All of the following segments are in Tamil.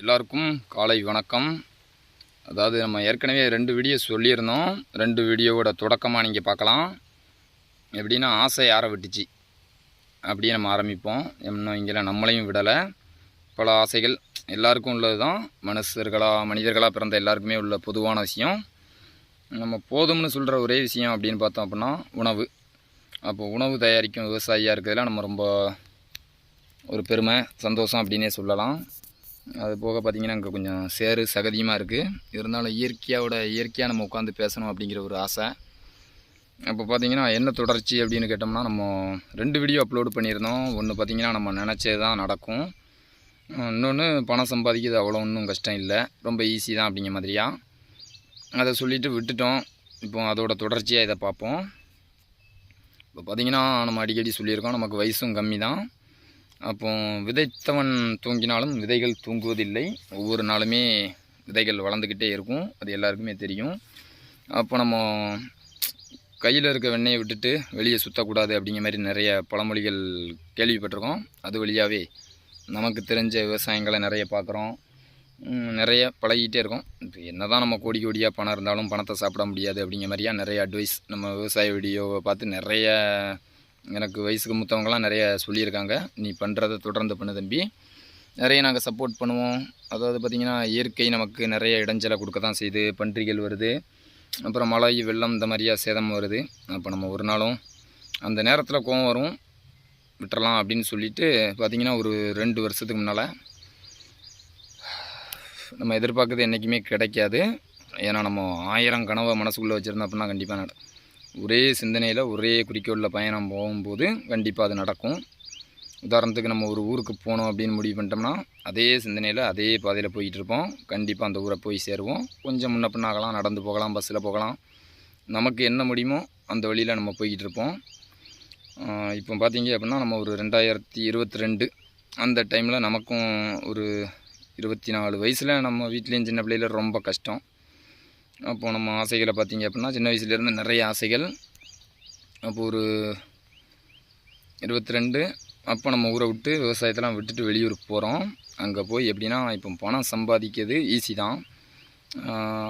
எல்லாருக்கும் காலை வணக்கம். அதாவது நம்ம ஏற்கனவே ரெண்டு வீடியோ சொல்லியிருந்தோம். ரெண்டு வீடியோவோட தொடக்கமாக நீங்கள் பார்க்கலாம். எப்படின்னா ஆசை யாரை விட்டுச்சு. அப்படியே நம்ம ஆரம்பிப்போம். இன்னும் இங்கெல்லாம் நம்மளையும் விடலை. பல ஆசைகள் எல்லாருக்கும் உள்ளது தான் மனுஷர்களாக மனிதர்களாக பிறந்த எல்லாருக்குமே உள்ள பொதுவான விஷயம். நம்ம போதும்னு சொல்கிற ஒரே விஷயம் அப்படின்னு பார்த்தோம் அப்படின்னா உணவு. அப்போ உணவு தயாரிக்கும் விவசாயியாக இருக்கிறதுல நம்ம ரொம்ப ஒரு பெருமை சந்தோஷம் அப்படின்னே சொல்லலாம். அது போக பார்த்திங்கன்னா அங்கே கொஞ்சம் சேறு சகதியமாக இருக்குது இருந்தாலும் இயற்கையோட இயற்கையாக நம்ம உட்காந்து பேசணும் அப்படிங்கிற ஒரு ஆசை. அப்போ பார்த்திங்கன்னா என்ன தொடர்ச்சி அப்படின்னு கேட்டோம்னா நம்ம ரெண்டு வீடியோ அப்லோடு பண்ணியிருந்தோம். ஒன்று பார்த்திங்கன்னா நம்ம நினச்சது தான் நடக்கும். இன்னொன்று பணம் சம்பாதிக்கிறது அவ்வளோ ஒன்றும் கஷ்டம் இல்லை. ரொம்ப ஈஸி தான் அப்படிங்கிற மாதிரியா. அதை சொல்லிவிட்டு விட்டுட்டோம். இப்போ அதோட தொடர்ச்சியாக இதை பார்ப்போம். இப்போ பார்த்திங்கன்னா நம்ம அடிக்கடி சொல்லியிருக்கோம் நமக்கு வயசும் கம்மி தான் அப்போ விதைத்தவன் தூங்கினாலும் விதைகள் தூங்குவதில்லை. ஒவ்வொரு நாளுமே விதைகள் வளர்ந்துக்கிட்டே இருக்கும். அது எல்லாருக்குமே தெரியும். அப்போ நம்ம கையில் இருக்க வெண்ணெயை விட்டுட்டு வெளியே சுற்றக்கூடாது அப்படிங்கிற மாதிரி நிறைய பழமொழிகள் கேள்விப்பட்டிருக்கோம். அது வழியாகவே நமக்கு தெரிஞ்ச விவசாயங்களை நிறைய பார்க்குறோம். நிறைய பழகிட்டே இருக்கோம். இப்போ என்ன தான் நம்ம கோடி கோடியாக பணம் இருந்தாலும் பணத்தை சாப்பிட முடியாது அப்படிங்கிற மாதிரியா நிறைய அட்வைஸ் நம்ம விவசாய வீடியோவை பார்த்து நிறைய எனக்கு வயசுக்கு மூத்தவங்கலாம் நிறைய சொல்லியிருக்காங்க. நீ பண்ணுறதை தொடர்ந்து பண்ணு தம்பி. நிறைய நாங்கள் சப்போர்ட் பண்ணுவோம். அதாவது பார்த்திங்கன்னா இயற்கை நமக்கு நிறைய இடைஞ்சலை கொடுக்க தான் செய்யுது. பன்றிகள் வருது. அப்புறம் மழை வெள்ளம் இந்த மாதிரியா சேதம் வருது. அப்போ நம்ம ஒரு நாளும் அந்த நேரத்தில் கோவம் வரும். விட்டுறலாம் அப்படின்னு சொல்லிட்டு பார்த்திங்கன்னா ஒரு ரெண்டு வருஷத்துக்கு முன்னால் நம்ம எதிர்பார்க்குறது என்றைக்குமே கிடைக்காது. ஏன்னா நம்ம ஆயிரம் கனவை மனசுக்குள்ளே வச்சுருந்தோம் அப்படின்னா கண்டிப்பாக நட ஒரே சிந்தனையில் ஒரே குறிக்கோளில் பயணம் போகும்போது கண்டிப்பாக அது நடக்கும். உதாரணத்துக்கு நம்ம ஒரு ஊருக்கு போகணும் அப்படின்னு முடிவு பண்ணிட்டோம்னா அதே சிந்தனையில் அதே பாதையில் போயிட்டு இருப்போம். கண்டிப்பாக அந்த ஊரை போய் சேருவோம். கொஞ்சம் முன்ன பின்ன ஆகலாம் நடந்து போகலாம் பஸ்ஸில் போகலாம். நமக்கு என்ன முடியுமோ அந்த வழியில் நம்ம போய்கிட்டு இருப்போம். இப்போ பார்த்தீங்க அப்படின்னா நம்ம ஒரு ரெண்டாயிரத்தி இருபத்தி ரெண்டு அந்த டைமில் நமக்கும் ஒரு இருபத்தி நாலு வயசில் நம்ம வீட்லேயும் சின்ன பிள்ளையில் ரொம்ப கஷ்டம். அப்போது நம்ம ஆசைகளை பார்த்திங்க அப்படின்னா சின்ன வயசுலேருந்து நிறைய ஆசைகள். அப்போ ஒரு இருபத்தி ரெண்டு அப்போ நம்ம ஊரை விட்டு விவசாயத்தெல்லாம் விட்டுட்டு வெளியூர் போகிறோம் அங்கே போய் எப்படின்னா இப்போ பணம் சம்பாதிக்கிறது ஈஸி தான்.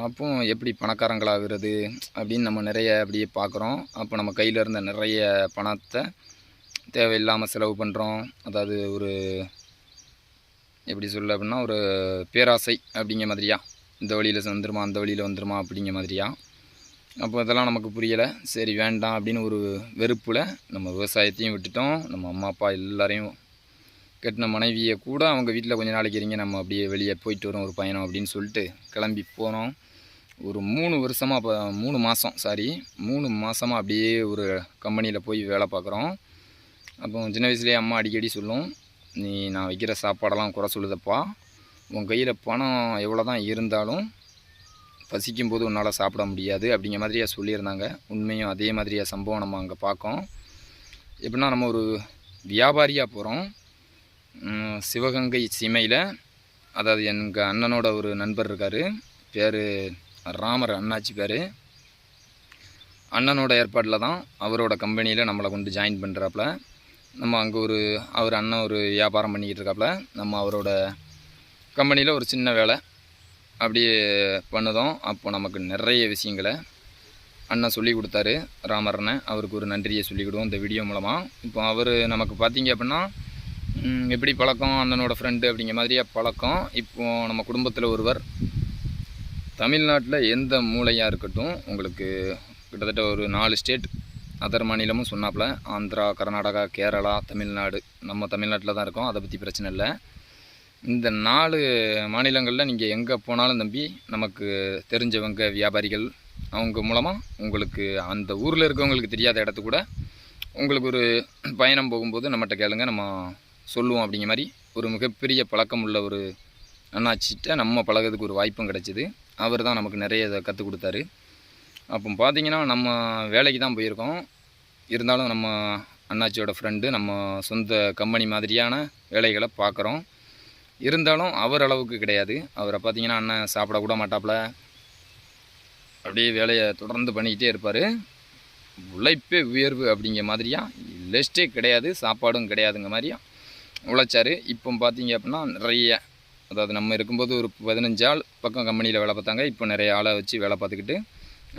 அப்போ எப்படி பணக்காரங்களாகிறது அப்படின்னு நம்ம நிறைய அப்படியே பார்க்குறோம். அப்போ நம்ம கையில் இருந்த நிறைய பணத்தை தேவையில்லாமல் செலவு பண்ணுறோம் அதாவது ஒரு எப்படி சொல்ல அப்படின்னா ஒரு பேராசை அப்படிங்கிற மாதிரியா? இந்த வழியில் வந்துருமா அந்த வழியில் வந்துருமா அப்படிங்கிற மாதிரியா? அப்போ இதெல்லாம் நமக்கு புரியலை. சரி வேண்டாம் அப்படின்னு ஒரு வெறுப்பில் நம்ம விவசாயத்தையும் விட்டுட்டோம். நம்ம அம்மா அப்பா எல்லாரையும் கட்டின மனைவியை கூட அவங்க வீட்டில் கொஞ்ச நாளைக்கு இருங்க நம்ம அப்படியே வெளியே போயிட்டு வரோம் ஒரு பயணம் அப்படின்னு சொல்லிட்டு கிளம்பி போனோம். ஒரு மூணு வருஷமாக இப்போ மூணு மாதம் சாரி மூணு மாதமாக அப்படியே ஒரு கம்பெனியில் போய் வேலை பார்க்குறோம். அப்போ சின்ன வயசுலேயே அம்மா அடிக்கடி சொல்லும் நீ நான் வைக்கிற சாப்பாடெல்லாம் குறை சொல்லுதப்பா. உன் கையில் பணம் எவ்வளோ தான் இருந்தாலும் பசிக்கும் போது உன்னால் சாப்பிட முடியாது அப்படிங்கிற மாதிரியா சொல்லியிருந்தாங்க. உண்மையும் அதே மாதிரியாக சம்பவம் நம்ம அங்கே பார்க்கோம் எப்படின்னா நம்ம ஒரு வியாபாரியாக போகிறோம் சிவகங்கை சீமையில். அதாவது எங்கள் அண்ணனோட ஒரு நண்பர் இருக்கார். பேர் ராமர் அண்ணாச்சி பேர். அண்ணனோட ஏற்பாட்டில் தான் அவரோட கம்பெனியில் நம்மளை கொண்டு ஜாயின் பண்ணுறாப்புல நம்ம அங்கே ஒரு அவர் அண்ணன் ஒரு வியாபாரம் பண்ணிக்கிட்டு இருக்காப்புல. நம்ம அவரோட கம்பெனியில் ஒரு சின்ன வேலை. அப்படியே பண்ணுதோம் அப்போ நமக்கு நிறைய விஷயங்களை அண்ணன் சொல்லி கொடுத்தாரு. ராமர் அவருக்கு ஒரு நன்றியை சொல்லிக்கிடுவோம் இந்த வீடியோ மூலமாக இப்போ அவர் நமக்கு பார்த்தீங்க அப்படின்னா எப்படி பழக்கம் அண்ணனோட ஃப்ரெண்டு அப்படிங்கிற மாதிரியே பழக்கம். இப்போது நம்ம குடும்பத்தில் ஒருவர் தமிழ்நாட்டில் எந்த மூலையாக இருக்கட்டும் உங்களுக்கு கிட்டத்தட்ட ஒரு நாலு ஸ்டேட் அதர் மாநிலமும் சொன்னாப்புல. ஆந்திரா கர்நாடகா கேரளா தமிழ்நாடு. நம்ம தமிழ்நாட்டில் தான் இருக்கோம் அதை பற்றி பிரச்சனை இல்லை. இந்த நாலு மாநிலங்களில் நீங்கள் எங்கே போனாலும் தம்பி நமக்கு தெரிஞ்சவங்க வியாபாரிகள் அவங்க மூலமாக உங்களுக்கு அந்த ஊரில் இருக்கவங்களுக்கு தெரியாத இடத்து கூட உங்களுக்கு ஒரு பயணம் போகும்போது நம்மகிட்ட கேளுங்க நம்ம சொல்லுவோம் அப்படிங்கிற மாதிரி. ஒரு மிகப்பெரிய பழக்கம் உள்ள ஒரு அண்ணாச்சிட்ட நம்ம பழகிறதுக்கு ஒரு வாய்ப்பும் கிடச்சிது. அவர் தான் நமக்கு நிறைய இதை கற்றுக் கொடுத்தாரு. அப்போ பார்த்தீங்கன்னா நம்ம வேலைக்கு தான் போயிருக்கோம். இருந்தாலும் நம்ம அண்ணாச்சியோட ஃப்ரெண்டு நம்ம சொந்த கம்பெனி மாதிரியான வேலைகளை பார்க்குறோம் இருந்தாலும் அவர் அளவுக்கு கிடையாது. அவரை பார்த்தீங்கன்னா அண்ணன் சாப்பிடக்கூட மாட்டாப்புல. அப்படியே வேலையை தொடர்ந்து பண்ணிக்கிட்டே இருப்பார். உழைப்பே உயர்வு அப்படிங்கிற மாதிரியா? லெஸ்ட்டே கிடையாது சாப்பாடும் கிடையாதுங்க மாதிரியா? உழைச்சார். இப்போ பார்த்தீங்க அப்படின்னா நிறைய அதாவது நம்ம இருக்கும்போது ஒரு பதினஞ்சு ஆள் பக்கம் கம்பெனியில் வேலை பார்த்தாங்க. இப்போ நிறைய ஆளை வச்சு வேலை பார்த்துக்கிட்டு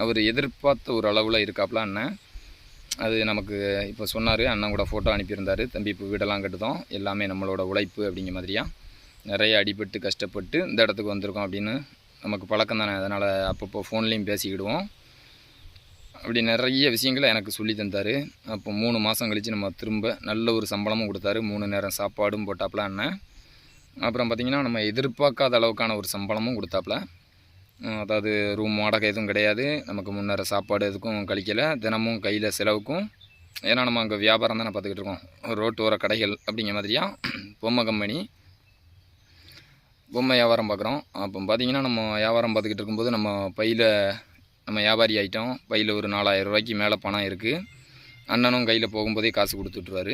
அவர் எதிர்பார்த்த ஒரு அளவில் இருக்காப்புல அண்ணன். அது நமக்கு இப்போ சொன்னார். அண்ணன் கூட ஃபோட்டோ அனுப்பியிருந்தார். தம்பி இப்போ வீடெல்லாம் கட்டுதோம். எல்லாமே நம்மளோட உழைப்பு அப்படிங்கிற மாதிரியா? நிறைய அடிபட்டு கஷ்டப்பட்டு இந்த இடத்துக்கு வந்திருக்கோம் அப்படின்னு நமக்கு பழக்கம் தானே. அதனால் அப்பப்போ ஃபோன்லேயும் பேசிக்கிடுவோம். அப்படி நிறைய விஷயங்களை எனக்கு சொல்லி தந்தார். அப்போ மூணு மாதம் கழித்து நம்ம திரும்ப நல்ல ஒரு சம்பளமும் கொடுத்தாரு. மூணு நேரம் சாப்பாடும் போட்டாப்புல அண்ணன். அப்புறம் பார்த்திங்கன்னா நம்ம எதிர்பார்க்காத அளவுக்கான ஒரு சம்பளமும் கொடுத்தாப்புல. அதாவது ரூம் வாடகை எதுவும் கிடையாது. நமக்கு முன்னேற சாப்பாடு எதுக்கும் கழிக்கலை. தினமும் கையில் செலவுக்கும். ஏன்னா நம்ம அங்கே வியாபாரம் தானே பார்த்துக்கிட்டு இருக்கோம். ரோட்டோர கடைகள் அப்படிங்கிற மாதிரியா? பொம்மை கம்பெனி பொம்மை வியாபாரம் பார்க்குறோம். அப்போ பார்த்தீங்கன்னா நம்ம வியாபாரம் பார்த்துக்கிட்டு இருக்கும்போது நம்ம பையில் நம்ம வியாபாரி ஆகிட்டோம் பையில் ஒரு நாலாயிரம் ரூபாய்க்கு மேலே பணம் இருக்குது அண்ணனும் கையில் போகும்போதே காசு கொடுத்துட்ருவாரு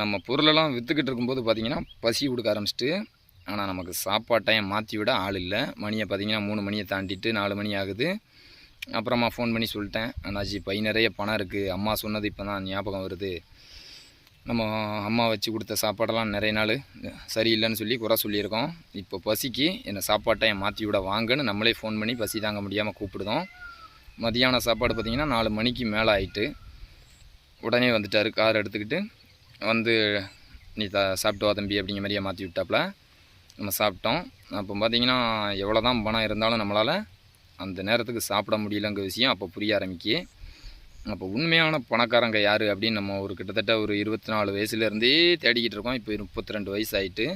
நம்ம பொருளெல்லாம் விற்றுக்கிட்டு இருக்கும்போது பார்த்தீங்கன்னா பசி கொடுக்க ஆரம்பிச்சிட்டு ஆனால் நமக்கு சாப்பாட்டையும் மாற்றி விட ஆள் இல்லை. மணியை பார்த்தீங்கன்னா மூணு மணியை தாண்டிட்டு நாலு மணி ஆகுது. அப்புறமா ஃபோன் பண்ணி சொல்லிட்டேன் அண்ணாச்சி பை நிறைய பணம் இருக்குது அம்மா சொன்னது இப்போ தான் ஞாபகம் வருது. நம்ம அம்மா வச்சு கொடுத்த சாப்பாடெல்லாம் நிறைய நாள் சரியில்லைன்னு சொல்லி குறை சொல்லியிருக்கோம். இப்போ பசிக்கு என்னை சாப்பாட்டை என் மாற்றி விட வாங்கன்னு நம்மளே ஃபோன் பண்ணி பசி தாங்க முடியாமல் கூப்பிடுதோம். மதியான சாப்பாடு பார்த்திங்கன்னா நாலு மணிக்கு மேலே ஆயிட்டு உடனே வந்துட்டார் கார் எடுத்துக்கிட்டு வந்து நீ த சாப்பிட்டு வா தம்பி அப்படிங்கிற மாதிரியே மாற்றி விட்டாப்புல நம்ம சாப்பிட்டோம். அப்போ பார்த்திங்கன்னா எவ்வளோ தான் பணம் இருந்தாலும் நம்மளால் அந்த நேரத்துக்கு சாப்பிட முடியலங்கிற விஷயம் அப்போ புரிய ஆரம்பிக்கு அப்போ உண்மையான பணக்காரங்க யார் அப்படின்னு நம்ம ஒரு கிட்டத்தட்ட ஒரு இருபத்தி நாலு வயசுலேருந்தே தேடிக்கிட்டு இருக்கோம். இப்போ முப்பத்தி ரெண்டு வயசு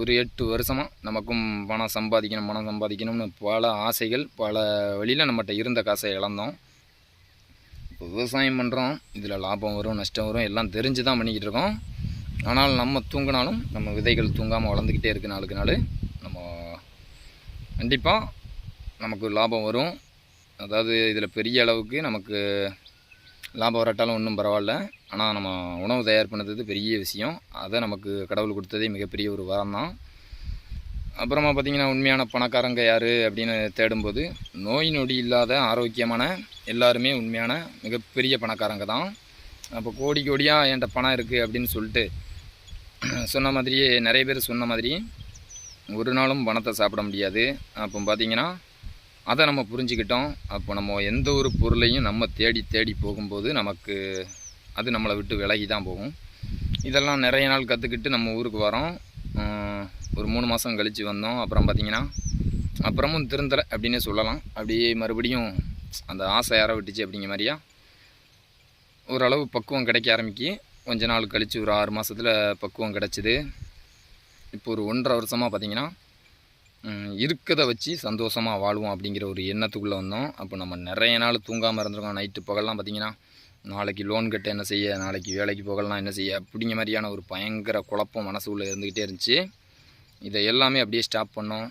ஒரு எட்டு வருஷமாக நமக்கும் பணம் சம்பாதிக்கணும் பணம் சம்பாதிக்கணும்னு பல ஆசைகள் பல வழியில் நம்மகிட்ட இருந்த காசை இழந்தோம். இப்போ விவசாயம் பண்ணுறோம் இதில் லாபம் வரும் நஷ்டம் வரும் எல்லாம் தெரிஞ்சு தான் பண்ணிக்கிட்டு இருக்கோம். ஆனால் நம்ம தூங்கினாலும் நம்ம விதைகள் தூங்காமல் வளர்ந்துக்கிட்டே இருக்கு நாளுக்கு நாள். நம்ம கண்டிப்பாக நமக்கு லாபம் வரும். அதாவது இதில் பெரிய அளவுக்கு நமக்கு லாபம் வரட்டாலும் ஒன்றும் பரவாயில்ல. ஆனால் நம்ம உணவு தயார் பண்ணுறது பெரிய விஷயம். அதை நமக்கு கடவுள் கொடுத்ததே மிகப்பெரிய ஒரு வரம் தான். அப்புறமா பார்த்திங்கன்னா உண்மையான பணக்காரங்க யார் அப்படின்னு தேடும்போது நோய் நொடி இல்லாத ஆரோக்கியமான எல்லாருமே உண்மையான மிகப்பெரிய பணக்காரங்க தான். அப்போ கோடி கோடியாக என்கிட்ட பணம் இருக்குது அப்படின்னு சொல்லிட்டு சொன்ன மாதிரியே நிறைய பேர் சொன்ன மாதிரி ஒரு நாளும் பணத்தை சாப்பிட முடியாது. அப்போ பார்த்தீங்கன்னா அதை நம்ம புரிஞ்சுக்கிட்டோம். அப்போ நம்ம எந்த ஒரு பொருளையும் நம்ம தேடி தேடி போகும்போது நமக்கு அது நம்மளை விட்டு விலகி தான் போகும். இதெல்லாம் நிறைய நாள் கற்றுக்கிட்டு நம்ம ஊருக்கு வரோம். ஒரு மூணு மாதம் கழித்து வந்தோம். அப்புறம் பார்த்திங்கன்னா அப்புறமும் திருந்தலை அப்படின்னே சொல்லலாம். அப்படியே மறுபடியும் அந்த ஆசை யாரை விட்டுச்சு அப்படிங்கிற மாதிரியா? ஓரளவு பக்குவம் கிடைக்க ஆரம்பிக்கி கொஞ்ச நாள் கழித்து ஒரு ஆறு மாதத்தில் பக்குவம் கிடச்சிது. இப்போ ஒரு ஒன்றரை வருஷமாக பார்த்திங்கன்னா இருக்கதை வச்சு சந்தோஷமாக வாழ்வோம் அப்படிங்கிற ஒரு எண்ணத்துக்குள்ளே வந்தோம். அப்போ நம்ம நிறைய நாள் தூங்காமல் இருந்திருக்கோம். நைட்டு பகல்லாம் பார்த்திங்கன்னா நாளைக்கு லோன் கட்ட என்ன செய்ய நாளைக்கு வேலைக்கு போகலாம் என்ன செய்ய அப்படிங்கிற மாதிரியான ஒரு பயங்கர குழப்பம் மனசுக்குள்ளே இருந்துக்கிட்டே இருந்துச்சு. இதை எல்லாமே அப்படியே ஸ்டாப் பண்ணோம்.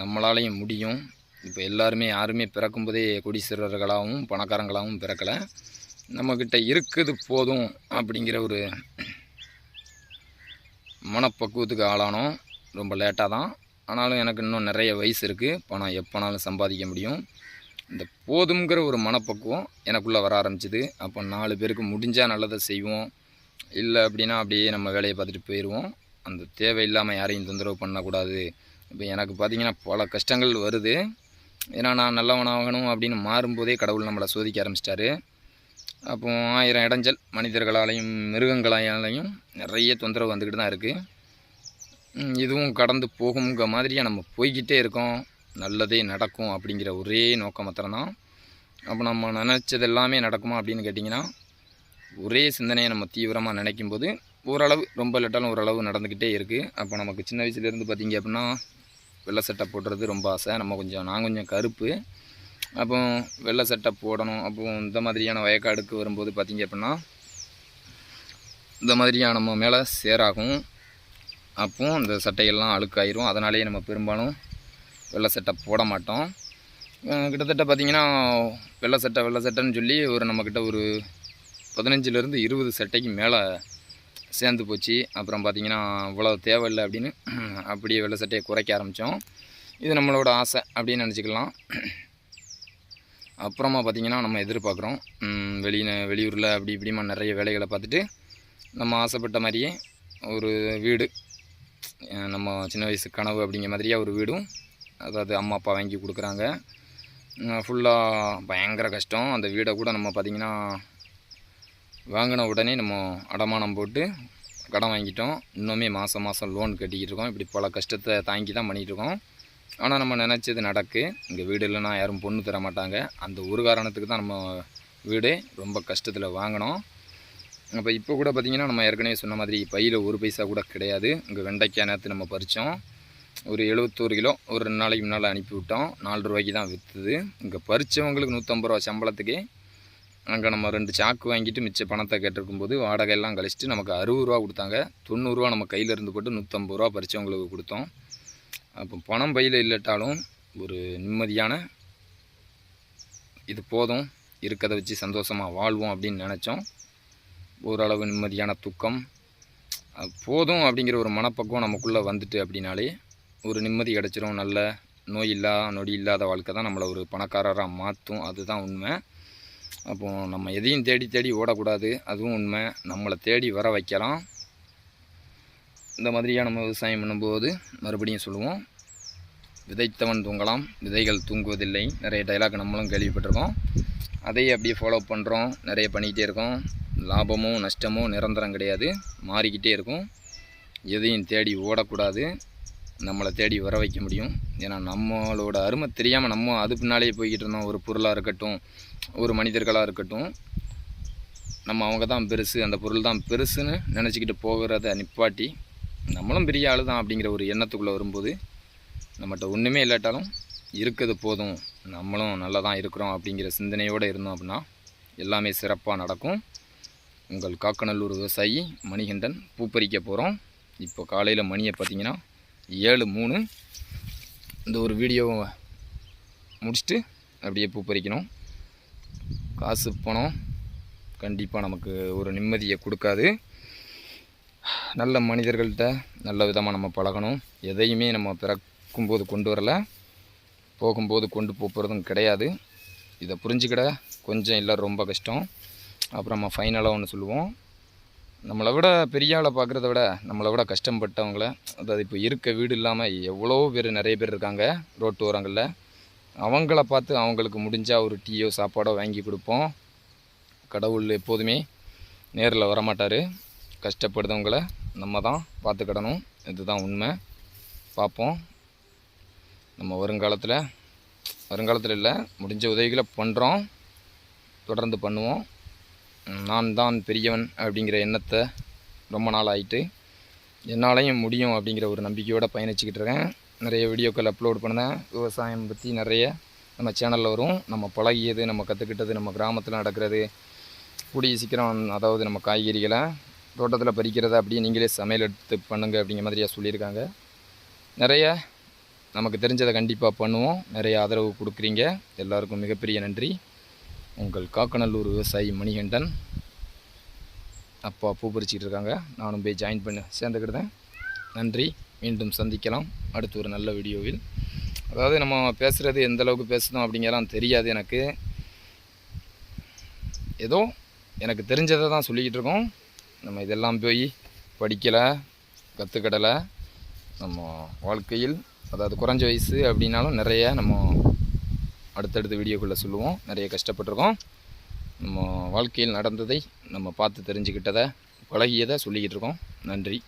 நம்மளாலையும் முடியும். இப்போ எல்லாருமே யாருமே பிறக்கும்போதே கொடீஸ்வரர்களாகவும் பணக்காரங்களாகவும் பிறக்கலை. நம்மக்கிட்ட இருக்குது போதும் அப்படிங்கிற ஒரு மனப்பக்குவத்துக்கு ஆளானோம். ரொம்ப லேட்டாக தான். ஆனாலும் எனக்கு இன்னும் நிறைய வயசு இருக்குது பணம் எப்போனாலும் சம்பாதிக்க முடியும். இந்த போதுங்கிற ஒரு மனப்பக்குவம் எனக்குள்ளே வர ஆரம்பிச்சிது. அப்போ நாலு பேருக்கு முடிஞ்சால் நல்லதை செய்வோம். இல்லை அப்படின்னா அப்படியே நம்ம வேலையை பார்த்துட்டு போயிடுவோம். அந்த தேவையில்லாமல் யாரையும் தொந்தரவு பண்ணக்கூடாது. இப்போ எனக்கு பார்த்திங்கன்னா பல கஷ்டங்கள் வருது. ஏன்னா நான் நல்லவனாகணும் அப்படின்னு மாறும்போதே கடவுள் நம்மளை சோதிக்க ஆரம்பிச்சிட்டாரு. அப்போ ஆயிரம் இடைஞ்சல் மனிதர்களாலையும் மிருகங்களாலையும் நிறைய தொந்தரவு வந்துக்கிட்டு தான் இருக்குது இதுவும் கடந்து போகுங்கிற மாதிரியாக நம்ம போய்கிட்டே இருக்கோம். நல்லதே நடக்கும் அப்படிங்கிற ஒரே நோக்கம் மாத்திரம்தான். அப்போ நம்ம நினச்சது எல்லாமே நடக்குமா அப்படின்னு கேட்டிங்கன்னா ஒரே சிந்தனையை நம்ம தீவிரமாக நினைக்கும் போது ஓரளவு ரொம்ப லெட்டாலும் ஓரளவு நடந்துக்கிட்டே இருக்குது அப்போ நமக்கு சின்ன வயசுலேருந்து பார்த்தீங்க அப்படின்னா வெள்ளை சட்டை போடுறது ரொம்ப ஆசை. நம்ம கொஞ்சம் நான் கொஞ்சம் கருப்பு. அப்போ வெள்ளை சட்டை போடணும். அப்போ இந்த மாதிரியான வயக்காடுக்கு வரும்போது பார்த்தீங்க அப்படின்னா இந்த மாதிரியான நம்ம மேலே சேராகும். அப்போ அந்த சட்டையெல்லாம் அழுக்காயிரும். அதனாலேயே நம்ம பெரும்பாலும் வெள்ளை சட்டை போட மாட்டோம். கிட்டத்தட்ட பார்த்திங்கன்னா வெள்ளை சட்டை வெள்ளை சட்டைன்னு சொல்லி ஒரு நம்மக்கிட்ட ஒரு பதினஞ்சுலேருந்து இருபது சட்டைக்கு மேலே சேர்ந்து போச்சு. அப்புறம் பார்த்திங்கன்னா இவ்வளோ தேவையில்லை அப்படின்னு அப்படியே வெள்ளை சட்டையை குறைக்க ஆரம்பித்தோம் இது நம்மளோட ஆசை அப்படின்னு நினச்சிக்கலாம். அப்புறமா பார்த்திங்கன்னா நம்ம எதிர்பார்க்குறோம். வெளி வெளியூரில் அப்படி இப்படிமா நிறைய வேலைகளை பார்த்துட்டு நம்ம ஆசைப்பட்ட மாதிரியே ஒரு வீடு நம்ம சின்ன வயசு கனவு அப்படிங்கிற மாதிரியே ஒரு வீடும். அதாவது அம்மா அப்பா வாங்கி கொடுக்குறாங்க. ஃபுல்லாக பயங்கர கஷ்டம். அந்த வீடை கூட நம்ம பார்த்திங்கன்னா வாங்கின உடனே நம்ம அடமானம் போட்டு கடன் வாங்கிட்டோம். இன்னுமே மாதம் மாதம் லோன் கட்டிக்கிட்டு இருக்கோம். இப்படி பல கஷ்டத்தை தாங்கி தான் பண்ணிகிட்ருக்கோம் ஆனால் நம்ம நினச்சது நடக்கு. இங்கே வீடு இல்லைன்னா யாரும் பொண்ணு தர மாட்டாங்க. அந்த ஒரு காரணத்துக்கு தான் நம்ம வீடு ரொம்ப கஷ்டத்தில் வாங்கினோம். அப்போ இப்போ கூட பார்த்திங்கன்னா நம்ம ஏற்கனவே சொன்ன மாதிரி பையில் ஒரு பைசா கூட கிடையாது. இங்கே வெண்டைக்காய் நேரத்து நம்ம பறித்தோம் ஒரு எழுபத்தோரு கிலோ ஒரு ரெண்டு நாளைக்கு முன்னால் அனுப்பி விட்டோம். நாலு ரூபாய்க்கு தான் விற்றுது இங்கே பறித்தவங்களுக்கு நூற்றம்பது ரூபா சம்பளத்துக்கு. அங்கே நம்ம ரெண்டு சாக்கு வாங்கிட்டு மிச்ச பணத்தை கேட்டிருக்கும்போது வாடகை எல்லாம் கழிச்சிட்டு நமக்கு அறுபது ரூபா கொடுத்தாங்க. தொண்ணூறுரூவா நம்ம கையில் இருந்து போட்டு நூற்றம்பது ரூபா பறித்தவங்களுக்கு கொடுத்தோம். அப்போ பணம் பையில் இல்லட்டாலும் ஒரு நிம்மதியான இது போதும். இருக்கிறத வச்சு சந்தோஷமாக வாழ்வோம் அப்படின்னு நினச்சோம். ஓரளவு நிம்மதியான துக்கம். அது போதும் அப்படிங்கிற ஒரு மனப்பக்குவம் நமக்குள்ளே வந்துட்டு அப்படின்னாலே ஒரு நிம்மதி கிடச்சிரும். நல்ல நோய் இல்லா நொடி இல்லாத வாழ்க்கை தான் நம்மளை ஒரு பணக்காரராக மாற்றும் அதுதான் உண்மை. அப்போது நம்ம எதையும் தேடி தேடி ஓடக்கூடாது. அதுவும் உண்மை. நம்மளை தேடி வர வைக்கலாம். இந்த மாதிரியாக நம்ம விவசாயம் பண்ணும்போது மறுபடியும் சொல்லுவோம். விதைத்தவன் தூங்கலாம். விதைகள் தூங்குவதில்லை. நிறைய டைலாக் நம்மளும் கேள்விப்பட்டிருக்கோம். அதையே அப்படியே ஃபாலோ பண்ணுறோம் நிறைய பண்ணிக்கிட்டே இருக்கோம். லாபமும் நஷ்டமும் நிரந்தரம் கிடையாது. மாறிக்கிட்டே இருக்கும். எதையும் தேடி ஓடக்கூடாது. நம்மளை தேடி வர வைக்க முடியும். ஏன்னா நம்மளோட அருமை தெரியாமல் நம்ம அது பின்னாலேயே போய்கிட்டு இருந்தோம் ஒரு பொருளாக இருக்கட்டும் ஒரு மனிதர்களாக இருக்கட்டும் நம்ம அவங்க தான் பெருசு அந்த பொருள் தான் பெருசுன்னு நினச்சிக்கிட்டு போகிறத நிப்பாட்டி நம்மளும் பெரிய ஆள் தான் அப்படிங்கிற ஒரு எண்ணத்துக்குள்ளே வரும்போது நம்மகிட்ட ஒன்றுமே இல்லாட்டாலும் இருக்கிறது போதும். நம்மளும் நல்லா தான் இருக்கிறோம் அப்படிங்கிற சிந்தனையோடு இருந்தோம் அப்படின்னா எல்லாமே சிறப்பாக நடக்கும். உங்கள் காக்கநல்லூர் விவசாயி மணிகண்டன் பூப்பறிக்க போகிறோம் இப்போ காலையில் மணியை பார்த்தீங்கன்னா ஏழு மூணு. இந்த ஒரு வீடியோவை முடிச்சுட்டு அப்படியே பூ பறிக்கணும் காசு பணம் கண்டிப்பாக நமக்கு ஒரு நிம்மதியை கொடுக்காது. நல்ல மனிதர்கள்ட்ட நல்ல விதமாக நம்ம பழகணும். எதையுமே நம்ம பிறக்கும்போது கொண்டு வரல. போகும்போது கொண்டு போகிறதும் கிடையாது. இதை புரிஞ்சுக்கிட கொஞ்சம் இல்லை ரொம்ப கஷ்டம். அப்புறம் நம்ம ஃபைனலாக ஒன்று சொல்லுவோம். நம்மளை விட பெரிய ஆளை பார்க்குறத விட நம்மளை விட கஷ்டப்பட்டவங்கள அதாவது இப்போ இருக்க வீடு இல்லாமல் எவ்வளோ பேர் நிறைய பேர் இருக்காங்க ரோட்டு ஓரங்களில் அவங்கள பார்த்து அவங்களுக்கு முடிஞ்சால் ஒரு டீயோ சாப்பாடோ வாங்கி கொடுப்போம். கடவுள் எப்போதுமே நேரில் வரமாட்டார். கஷ்டப்படுறவங்கள நம்ம தான் பார்த்துக்கிடணும். இதுதான் உண்மை. பார்ப்போம். நம்ம வருங்காலத்தில் வருங்காலத்தில் இல்லை முடிஞ்ச உதவிகளை பண்ணுறோம் தொடர்ந்து பண்ணுவோம். நான் தான் பெரியவன் அப்படிங்கிற எண்ணத்தை ரொம்ப நாள் ஆகிட்டு என்னாலையும் முடியும் அப்படிங்கிற ஒரு நம்பிக்கையோடு பயணிச்சுக்கிட்டு இருக்கேன். நிறைய வீடியோக்கள் அப்லோட் பண்ணேன் விவசாயம் பற்றி நிறைய நம்ம சேனலில் வரும். நம்ம பழகியது நம்ம கற்றுக்கிட்டது நம்ம கிராமத்தில் நடக்கிறது கூடிய சீக்கிரம் அதாவது நம்ம காய்கறிகளை தோட்டத்தில் பறிக்கிறத அப்படியே நீங்களே சமையல் எடுத்து பண்ணுங்க அப்படிங்கிற மாதிரியா சொல்லியிருக்காங்க. நிறைய நமக்கு தெரிஞ்சதை கண்டிப்பாக பண்ணுவோம். நிறைய ஆதரவு கொடுக்குறீங்க. எல்லாருக்கும் மிகப்பெரிய நன்றி. உங்கள் காக்கநல்லூர் விவசாயி மணிகண்டன். அப்பா பூ பறிச்சிக்கிட்டு இருக்காங்க. நானும் போய் ஜாயின் பண்ண சேர்ந்துக்கிட்டேன் நன்றி. மீண்டும் சந்திக்கலாம். அடுத்து ஒரு நல்ல வீடியோவில். அதாவது நம்ம பேசுகிறது எந்த அளவுக்கு பேசுதோம் அப்படிங்கிறலாம் தெரியாது எனக்கு. ஏதோ எனக்கு தெரிஞ்சதை தான் சொல்லிக்கிட்டு இருக்கோம். நம்ம இதெல்லாம் போய் படிக்கலை கற்றுக்கிடலை நம்ம வாழ்க்கையில் அதாவது குறைஞ்ச வயசு அப்படின்னாலும் நிறைய நம்ம அடுத்தடுத்த வீடியோக்குள்ளே சொல்லுவோம். நிறைய கஷ்டப்பட்டிருக்கோம். நம்ம வாழ்க்கையில் நடந்ததை நம்ம பார்த்து தெரிஞ்சுக்கிட்டதை பழகியதை சொல்லிக்கிட்டு இருக்கோம். நன்றி.